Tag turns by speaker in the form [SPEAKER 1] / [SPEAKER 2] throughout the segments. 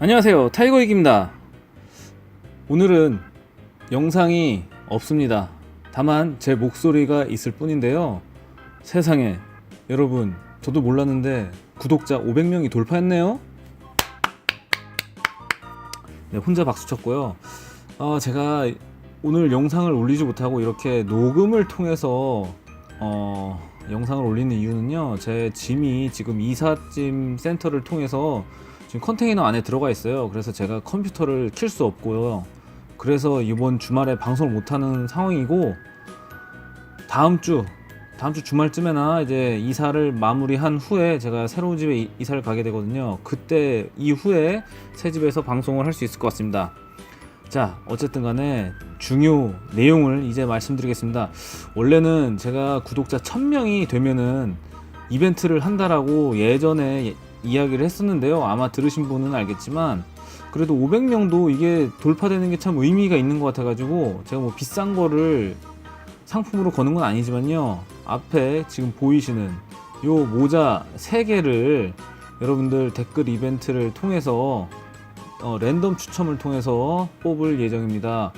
[SPEAKER 1] 안녕하세요. 타이거익입니다. 오늘은 영상이 없습니다. 다만 제 목소리가 있을 뿐인데요. 세상에 여러분 저도 몰랐는데 구독자 500명이 돌파했네요. 네, 혼자 박수 쳤고요. 아, 제가 오늘 영상을 올리지 못하고 이렇게 녹음을 통해서 어, 영상을 올리는 이유는요. 제 짐이 지금 이삿짐 센터를 통해서 지금 컨테이너 안에 들어가 있어요. 그래서 제가 컴퓨터를 킬 수 없고요. 그래서 이번 주말에 방송을 못하는 상황이고 다음 주 다음 주 주말쯤에나 이제 이사를 마무리한 후에 제가 새로운 집에 이- 이사를 가게 되거든요. 그때 이후에 새 집에서 방송을 할 수 있을 것 같습니다. 자, 어쨌든 간에 중요 내용을 이제 말씀드리겠습니다. 원래는 제가 구독자 1000명이 되면은 이벤트를 한다라고 예전에 예- 이야기를 했었는데요. 아마 들으신 분은 알겠지만 그래도 500명도 이게 돌파되는 게 참 의미가 있는 것 같아가지고 제가 뭐 비싼 거를 상품으로 거는 건 아니지만요. 앞에 지금 보이시는 요 모자 3개를 여러분들 댓글 이벤트를 통해서 어, 랜덤 추첨을 통해서 뽑을 예정입니다.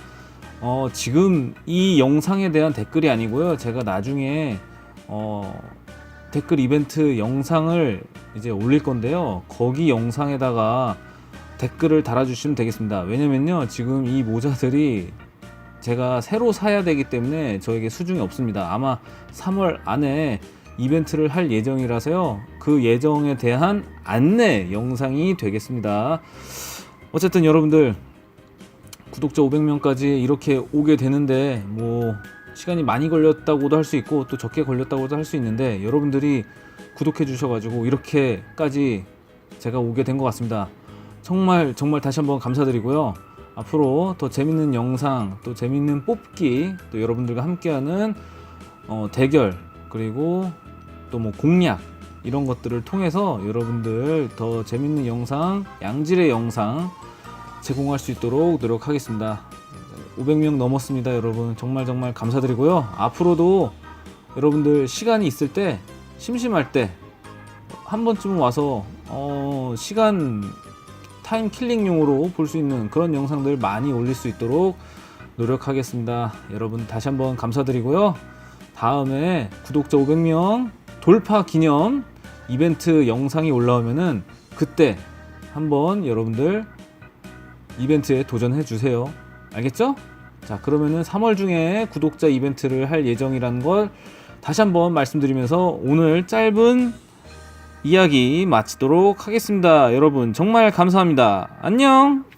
[SPEAKER 1] 어, 지금 이 영상에 대한 댓글이 아니고요. 제가 나중에 어, 댓글 이벤트 영상을 이제 올릴 건데요. 거기 영상에다가 댓글을 달아주시면 되겠습니다. 왜냐면요. 지금 이 모자들이 제가 새로 사야 되기 때문에 저에게 수중이 없습니다. 아마 3월 안에 이벤트를 할 예정이라서요. 그 예정에 대한 안내 영상이 되겠습니다. 어쨌든 여러분들 구독자 500명까지 이렇게 오게 되는데 뭐 시간이 많이 걸렸다고도 할 수 있고 또 적게 걸렸다고도 할 수 있는데 여러분들이 구독해 주셔가지고 이렇게까지 제가 오게 된 것 같습니다. 정말 정말 다시 한번 감사드리고요. 앞으로 더 재밌는 영상 또 재밌는 뽑기 또 여러분들과 함께하는 어, 대결 그리고 또 뭐 공략 이런 것들을 통해서 여러분들 더 재밌는 영상 양질의 영상 제공할 수 있도록 노력하겠습니다. 500명 넘었습니다, 여러분. 정말 정말 감사드리고요. 앞으로도 여러분들 시간이 있을 때 심심할 때 한 번쯤은 와서 어, 시간 타임 킬링용으로 볼 수 있는 그런 영상들 많이 올릴 수 있도록 노력하겠습니다. 여러분 다시 한번 감사드리고요. 다음에 구독자 500명 돌파 기념 이벤트 영상이 올라오면은 그때 한번 여러분들 이벤트에 도전해 주세요. 알겠죠? 자, 그러면은 3월 중에 구독자 이벤트를 할 예정이라는 걸 다시 한번 말씀드리면서 오늘 짧은 이야기 마치도록 하겠습니다. 여러분, 정말 감사합니다. 안녕!